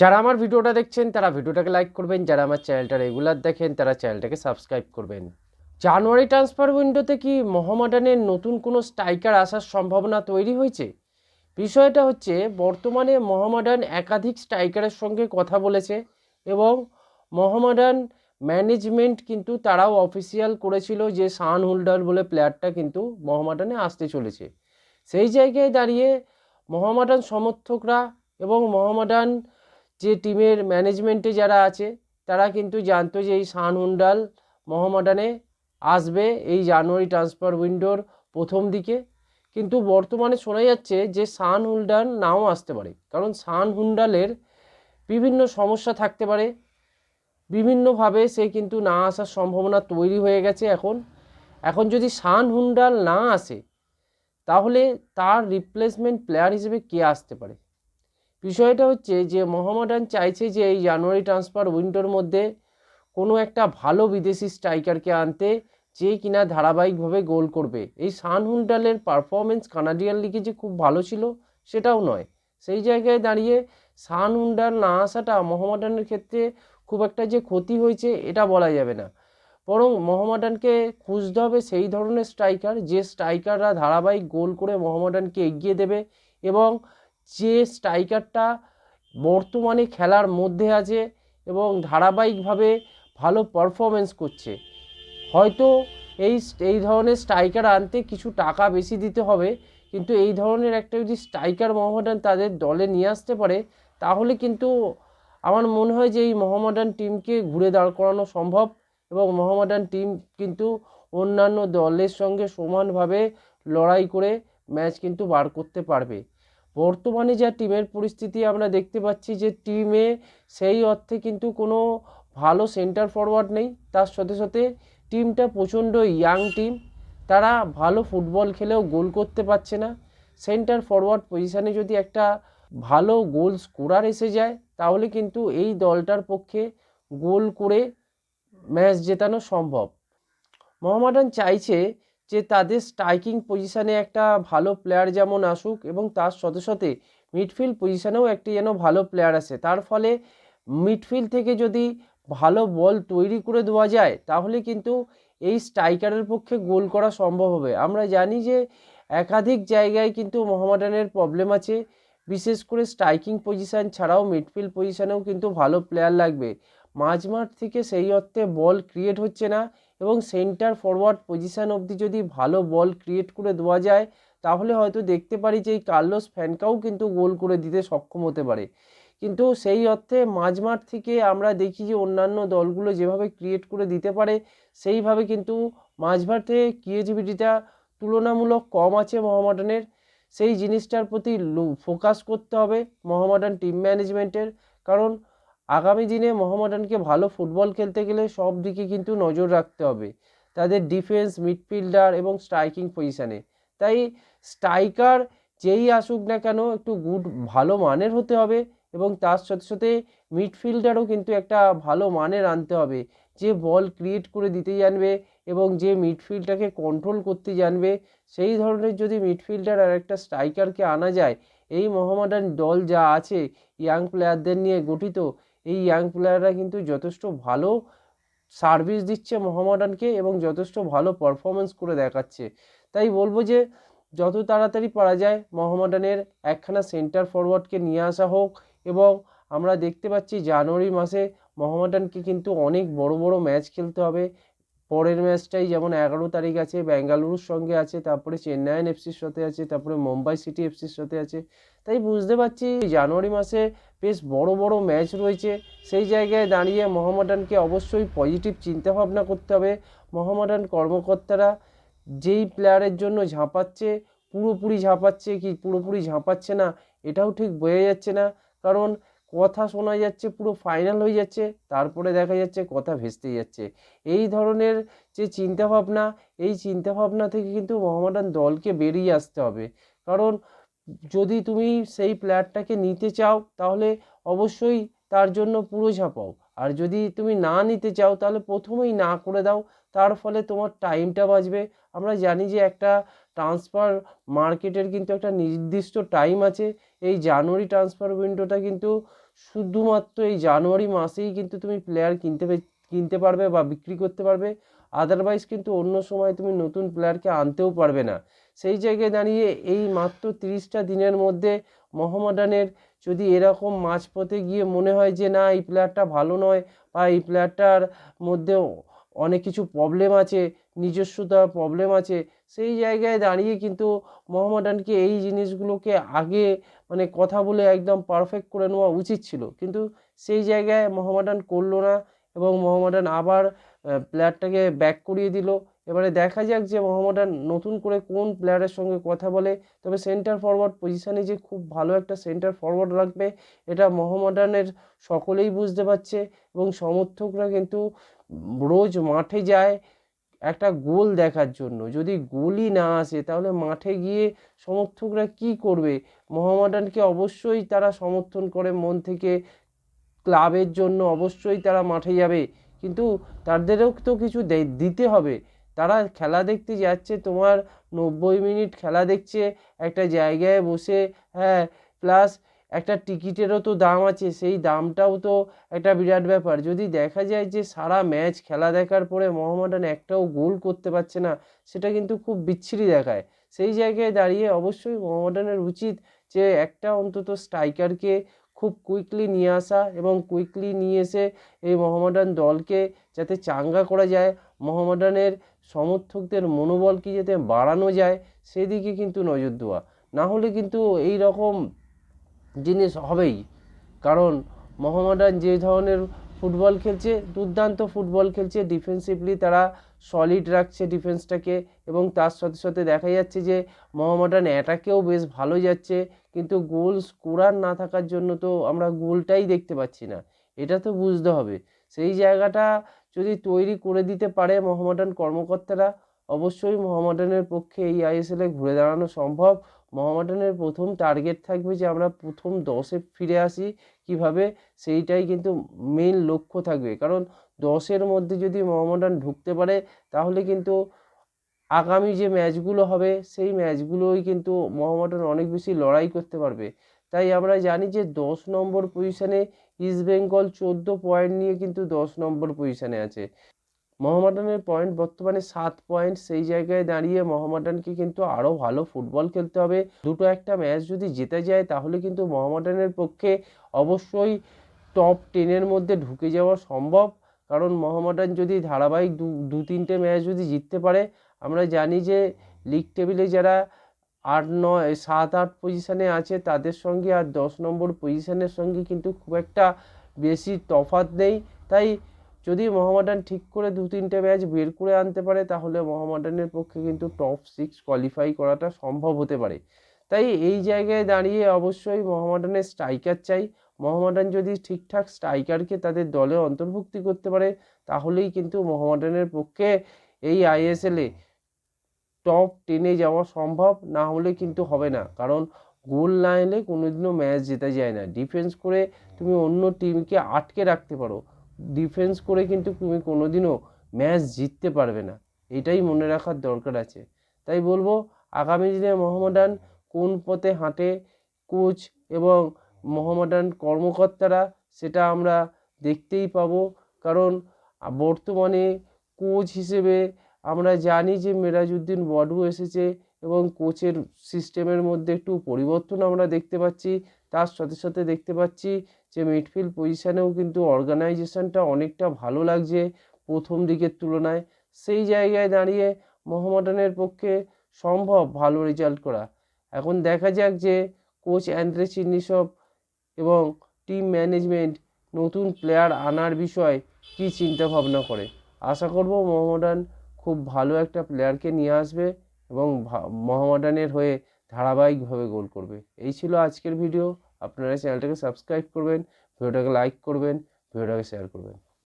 যারা আমার ভিডিওটা দেখছেন, তারা ভিডিওটাকে লাইক করবেন। যারা আমার চ্যানেলটা রেগুলার দেখেন, তারা চ্যানেলটাকে সাবস্ক্রাইব করবেন। জানুয়ারি ট্রান্সফার উইন্ডোতে কি মোহামেডানের নতুন কোনো স্ট্রাইকার আসার সম্ভাবনা তৈরি হয়েছে? বিষয়টা হচ্ছে, বর্তমানে মোহামেডান একাধিক স্ট্রাইকারের সঙ্গে কথা বলেছে এবং মোহামেডান ম্যানেজমেন্ট কিন্তু তারাও অফিসিয়াল করেছিল যে সান হোল্ডার বলে প্লেয়ারটা কিন্তু মোহামেডানে আসতে চলেছে। সেই জায়গায় দাঁড়িয়ে মোহামেডান সমর্থকরা এবং মোহামেডান যে টিমের ম্যানেজমেন্টে যারা আছে, তারা কিন্তু জানতো যে এই সান হুন্ডাল মোহামেডানে আসবে এই জানুয়ারি ট্রান্সফার উইন্ডোর প্রথম দিকে। কিন্তু বর্তমানে শোনা যাচ্ছে যে সান হুন্ডাল নাও আসতে পারে। কারণ সান হুন্ডালের বিভিন্ন সমস্যা থাকতে পারে। বিভিন্নভাবে সে কিন্তু না আসার সম্ভাবনা তৈরি হয়ে গেছে এখন। এখন যদি সান হুন্ডাল না আসে, তাহলে তার রিপ্লেসমেন্ট প্লেয়ার হিসেবে কে আসতে পারে? বিষয়টা হচ্ছে যে মোহামেডান চাইছে যে এই জানুয়ারি ট্রান্সফার উইন্ডোর মধ্যে কোনো একটা ভালো বিদেশি স্ট্রাইকারকে আনতে, যে কিনা ধারাবাহিকভাবে গোল করবে। এই সান হুন্ডালের পারফরমেন্স কানাডিয়ান লিগে যে খুব ভালো ছিল, সেটাও নয়। সেই জায়গায় দাঁড়িয়ে সান হুন্ডাল না আসাটা মোহামেডানের ক্ষেত্রে খুব একটা যে ক্ষতি হয়েছে, এটা বলা যাবে না। বরং মোহামেডানকে খুঁজতে হবে সেই ধরনের স্ট্রাইকার, যে স্ট্রাইকাররা ধারাবাহিক গোল করে মোহামেডানকে এগিয়ে দেবে এবং যে স্ট্রাইকারটা বর্তমানে খেলার মধ্যে আছে এবং ধারাবাহিকভাবে ভালো পারফরমেন্স করছে, হয়তো এই এই ধরনের স্ট্রাইকার আনতে কিছু টাকা বেশি দিতে হবে, কিন্তু এই ধরনের একটা যদি স্ট্রাইকার মোহামেডান তাদের দলে নিয়ে আসতে পারে, তাহলে কিন্তু আমার মনে হয় যে এই মোহামেডান টিমকে ঘুরে দাঁড় করানো সম্ভব এবং মোহামেডান টিম কিন্তু অন্যান্য দলের সঙ্গে সমানভাবে লড়াই করে ম্যাচ কিন্তু বার করতে পারবে। বর্তমানে যা টিমের পরিস্থিতি, আমরা দেখতে পাচ্ছি যে টিমে সেই অর্থে কিন্তু কোনো ভালো সেন্টার ফরওয়ার্ড নেই। তার সাথে সাথে টিমটা প্রচণ্ড ইয়াং টিম তারা ভালো ফুটবল খেলেও গোল করতে পারছে না। সেন্টার ফরওয়ার্ড পজিশানে যদি একটা ভালো গোল স্কোরার এসে যায়, তাহলে কিন্তু এই দলটার পক্ষে গোল করে ম্যাচ জেতানো সম্ভব। মোহামেডান চাইছে যে তাদের স্ট্রাইকিং পজিশানে একটা ভালো প্লেয়ার যেমন আসুক এবং তার সাথে সাথে মিডফিল্ড পজিশানেও একটি যেন ভালো প্লেয়ার আসে। তার ফলে মিডফিল্ড থেকে যদি ভালো বল তৈরি করে দেওয়া যায়, তাহলে কিন্তু এই স্ট্রাইকারের পক্ষে গোল করা সম্ভব হবে। আমরা জানি যে একাধিক জায়গায় কিন্তু মোহামেডানের প্রবলেম আছে। বিশেষ করে স্ট্রাইকিং পজিশান ছাড়াও মিডফিল্ড পজিশানেও কিন্তু ভালো প্লেয়ার লাগবে। মাঝমাঠ থেকে সেই অর্থে বল ক্রিয়েট হচ্ছে না। এবং সেন্টার ফরওয়ার্ড পজিশান অবধি যদি ভালো বল ক্রিয়েট করে দেওয়া যায়, তাহলে হয়তো দেখতে পারি যে এই কার্লোস ফ্যানকাও কিন্তু গোল করে দিতে সক্ষম হতে পারে। কিন্তু সেই অর্থে মাঝমাঠ থেকে আমরা দেখি যে অন্যান্য দলগুলো যেভাবে ক্রিয়েট করে দিতে পারে, সেইভাবে কিন্তু মাঝমাঠে ক্রিয়েটিভিটিটা তুলনামূলক কম আছে মোহামেডানের। সেই জিনিসটার প্রতি ফোকাস করতে হবে মোহামেডান টিম ম্যানেজমেন্টের কারণ আগামী দিনে মোহামেডানকে ভালো ফুটবল খেলতে গেলে সব দিকে কিন্তু নজর রাখতে হবে। তাদের ডিফেন্স, মিডফিল্ডার এবং স্ট্রাইকিং পজিশানে। তাই স্ট্রাইকার যেই আসুক না কেন একটু গুড, ভালো মানের হতে হবে এবং তার সাথে সাথে মিডফিল্ডারও কিন্তু একটা ভালো মানের আনতে হবে। যে বল ক্রিয়েট করে দিতে জানবে এবং যে মিডফিল্ডটাকে কন্ট্রোল করতে জানবে, সেই ধরনের যদি মিডফিল্ডার আর একটা স্ট্রাইকারকে আনা যায়, এই মোহামেডান দল যা আছে, ইয়াং প্লেয়ারদের নিয়ে গঠিত এই ইয়াং প্লেয়াররা কিন্তু যথেষ্ট ভালো সার্ভিস দিচ্ছে মোহামডানকে এবং যথেষ্ট ভালো পারফরমেন্স করে দেখাচ্ছে। তাই বলব যে, যত তাড়াতাড়ি পারা যায়, মোহামডানের একখানা সেন্টার ফরওয়ার্ডকে নিয়ে আসা হোক এবং আমরা দেখতে পাচ্ছি জানুয়ারি মাসে মোহামডানকে কিন্তু অনেক বড় বড় ম্যাচ খেলতে হবে পরের ম্যাচটাই যেমন এগারো তারিখ আছে, বেঙ্গালুরুর সঙ্গে আছে, তারপরে চেন্নাইন এফসির সাথে আছে, তারপরে মুম্বাই সিটি এফসির সাথে আছে। তাই বুঝতে পারছি জানুয়ারি মাসে বেশ বড় বড় ম্যাচ রয়েছে। সেই জায়গায় দাঁড়িয়ে মোহামেডানকে অবশ্যই পজিটিভ চিন্তাভাবনা করতে হবে। মোহামেডান কর্মকর্তারা যেই প্লেয়ারের জন্য ঝাঁপাচ্ছে, পুরোপুরি ঝাঁপাচ্ছে কি পুরোপুরি ঝাঁপাচ্ছে না, এটাও ঠিক বোঝা যাচ্ছে না। কারণ কথা শোনা যাচ্ছে, পুরো ফাইনাল হয়ে যাচ্ছে, তারপরে দেখা যাচ্ছে কথা ভেস্তে যাচ্ছে। এই ধরনের যে চিন্তাভাবনা, এই চিন্তাভাবনা থেকে কিন্তু মোহামেডান দলকে বেরিয়ে আসতে হবে। কারণ যদি তুমি সেই প্লেয়ারটাকে নিতে চাও, তাহলে অবশ্যই তার জন্য পুরো ঝাঁপাও। আর যদি তুমি না নিতে চাও, তাহলে প্রথমেই না করে দাও। তার ফলে তোমার টাইমটা বাঁচবে। আমরা জানি যে একটা ট্রান্সফার মার্কেটের কিন্তু একটা নির্দিষ্ট টাইম আছে। এই জানুয়ারি ট্রান্সফার উইন্ডোটা কিন্তু শুধুমাত্র এই জানুয়ারি মাসেই কিন্তু তুমি প্লেয়ার কিনতে কিনতে পারবে বা বিক্রি করতে পারবে। আদারওয়াইজ কিন্তু অন্য সময় তুমি নতুন প্লেয়ারকে আনতেও পারবে না। সেই জায়গায় দাঁড়িয়ে এই মাত্র তিরিশটা দিনের মধ্যে মোহামেডানের যদি এরকম মাঝপথে গিয়ে মনে হয় যে, না, এই প্লেয়ারটা ভালো নয় বা এই প্লেয়ারটার মধ্যে অনেক কিছু প্রবলেম আছে নিজস্বতা প্রবলেম আছে, সেই জায়গায় দাঁড়িয়ে কিন্তু মোহামেডানকে এই জিনিসগুলোকে আগে মানে কথা বলে একদম পারফেক্ট করে নেওয়া উচিত ছিল। কিন্তু সেই জায়গায় মোহামেডান করল না এবং মোহামেডান আবার প্লেয়ারটাকে ব্যাক করিয়ে দিল। এবারে দেখা যাক যে মোহামেডান নতুন করে কোন প্লেয়ারের সঙ্গে কথা বলে। তবে সেন্টার ফরওয়ার্ড পজিশানে যে খুব ভালো একটা সেন্টার ফরওয়ার্ড রাখবে, এটা মোহামেডানের সকলেই বুঝতে পারছে এবং সমর্থকরা কিন্তু রোজ মাঠে যায় একটা গোল দেখার জন্য। যদি গোলই না আসে, তাহলে মাঠে গিয়ে সমর্থকরা কি করবে? মোহামেডানকে অবশ্যই তারা সমর্থন করে, মন থেকে ক্লাবের জন্য অবশ্যই তারা মাঠে যাবে। কিন্তু তাদেরও তো কিছু দিতে হবে। তারা খেলা দেখতে যাচ্ছে, তোমার নব্বই মিনিট খেলা দেখছে, একটা জায়গায় বসে হ্যাঁ প্লাস একটা টিকিটেরও তো দাম আছে, সেই দামটাও তো একটা বিরাট ব্যাপার। যদি দেখা যায় যে সারা ম্যাচ খেলা দেখার পরে মোহামেডান একটাও গোল করতে পারছে না, সেটা কিন্তু খুব বিচ্ছিরি দেখায়। সেই জায়গায় দাঁড়িয়ে অবশ্যই মোহামেডানের উচিত যে একটা অন্তত স্ট্রাইকারকে খুব কুইকলি নিয়ে আসা এবং কুইকলি নিয়ে এসে এই মোহামেডান দলকে যাতে চাঙ্গা করা যায়, মোহামেডানের সমর্থকদের মনোবলকে যাতে বাড়ানো যায়, সেদিকে কিন্তু নজর দেওয়া। না হলে কিন্তু এই রকম জিনিস হবেই। কারণ মোহামেডান যে ধরনের ফুটবল খেলছে, দুর্দান্ত ফুটবল খেলছে ডিফেন্সিভলি তারা সলিড রাখছে ডিফেন্সটাকে এবং তার সাথে সাথে দেখা যাচ্ছে যে মোহামেডান অ্যাটাকেও বেশ ভালো যাচ্ছে, কিন্তু গোল স্কোরার না থাকার জন্য তো আমরা গোলটাই দেখতে পাচ্ছি না। এটা তো বুঝতে হবে। সেই জায়গাটা যদি তৈরি করে দিতে পারে মোহামেডান কর্মকর্তারা অবশ্যই মোহামেডানের পক্ষে এই আইএসএলে ঘুরে দাঁড়ানো সম্ভব। মোহামেডানের প্রথম টার্গেট থাকবে যে আমরা প্রথম দশে ফিরে আসি কীভাবে, সেইটাই কিন্তু মেইন লক্ষ্য থাকবে। কারণ দশের মধ্যে যদি মোহামেডান ঢুকতে পারে, তাহলে কিন্তু আগামী যে ম্যাচগুলো হবে, সেই ম্যাচগুলোই কিন্তু মোহামেডান অনেক বেশি লড়াই করতে পারবে। তাই আমরা জানি যে দশ নম্বর পজিশানে ইস্ট বেঙ্গল চোদ্দ পয়েন্ট নিয়ে কিন্তু দশ নম্বর পজিশানে আছে। মোহামেডানের পয়েন্ট বর্তমানে সাত পয়েন্ট, সেই জায়গায় দাঁড়িয়ে মোহামেডানকে কিন্তু আরও ভালো ফুটবল খেলতে হবে। দুটো একটা ম্যাচ যদি জিতে যায়, তাহলে কিন্তু মোহামেডানের পক্ষে অবশ্যই টপ টেনের মধ্যে ঢুকে যাওয়া সম্ভব। কারণ মোহামেডান যদি ধারাবাহিক দু দু তিনটে ম্যাচ যদি জিততে পারে, আমরা জানি যে লিগ টেবিলে যারা আট, নয়, সাত, আট পজিশানে আছে, তাদের সঙ্গে আর দশ নম্বর পজিশানের সঙ্গে কিন্তু খুব একটা বেশি তফাৎ নেই। তাই যদি মোহামেডান ঠিক করে দু তিনটে ম্যাচ বের করে আনতে পারে, তাহলে মোহামেডানের পক্ষে কিন্তু টপ সিক্স কোয়ালিফাই করাটা সম্ভব হতে পারে। তাই এই জায়গায় দাঁড়িয়ে অবশ্যই মোহামেডানের স্ট্রাইকার চাই। মোহামেডান যদি ঠিকঠাক স্ট্রাইকারকে তাদের দলে অন্তর্ভুক্তি করতে পারে, তাহলেই কিন্তু মোহামেডানের পক্ষে এই আইএসএলে টপ টেনে যাওয়া সম্ভব, না হলে কিন্তু হবে না। কারণ গোল না এলে কোনোদিনও ম্যাচ জেতা যায় না। ডিফেন্স করে তুমি অন্য টিমকে আটকে রাখতে পারো। ডিফেন্স করে কিন্তু তুমি কোনোদিনও ম্যাচ জিততে পারবে না। এটাই মনে রাখার দরকার আছে। তাই বলব, আগামী দিনে মোহামেডান কোন পথে হাঁটে কোচ এবং মোহামেডান কর্মকর্তারা সেটা আমরা দেখতেই পাবো। কারণ বর্তমানে কোচ হিসেবে আমরা জানি যে মেরাজউদ্দিন বড়ু এসেছে এবং কোচের সিস্টেমের মধ্যে একটু পরিবর্তন আমরা দেখতে পাচ্ছি। তার সাথে সাথে দেখতে পাচ্ছি যে মিডফিল্ড পজিশানেও কিন্তু অর্গানাইজেশনটা অনেকটা ভালো লাগছে প্রথম দিকের তুলনায়। সেই জায়গায় দাঁড়িয়ে মোহামেডানের পক্ষে সম্ভব ভালো রেজাল্ট করা। এখন দেখা যাক যে কোচ অ্যান্দ্রে চিনিসব এবং টিম ম্যানেজমেন্ট নতুন প্লেয়ার আনার বিষয়ে কী চিন্তা ভাবনা করে। আশা করব মোহামেডান খুব ভালো একটা প্লেয়ারকে নিয়ে আসবে। এবং মোহামেডানের হয়ে ধারাবাহিকভাবে গোল করবে। এই ছিল আজকের ভিডিও। আপনারা চ্যানেলটাকে সাবস্ক্রাইব করবেন, ভিডিওটাকে লাইক করবেন, ভিডিওটাকে শেয়ার করবেন।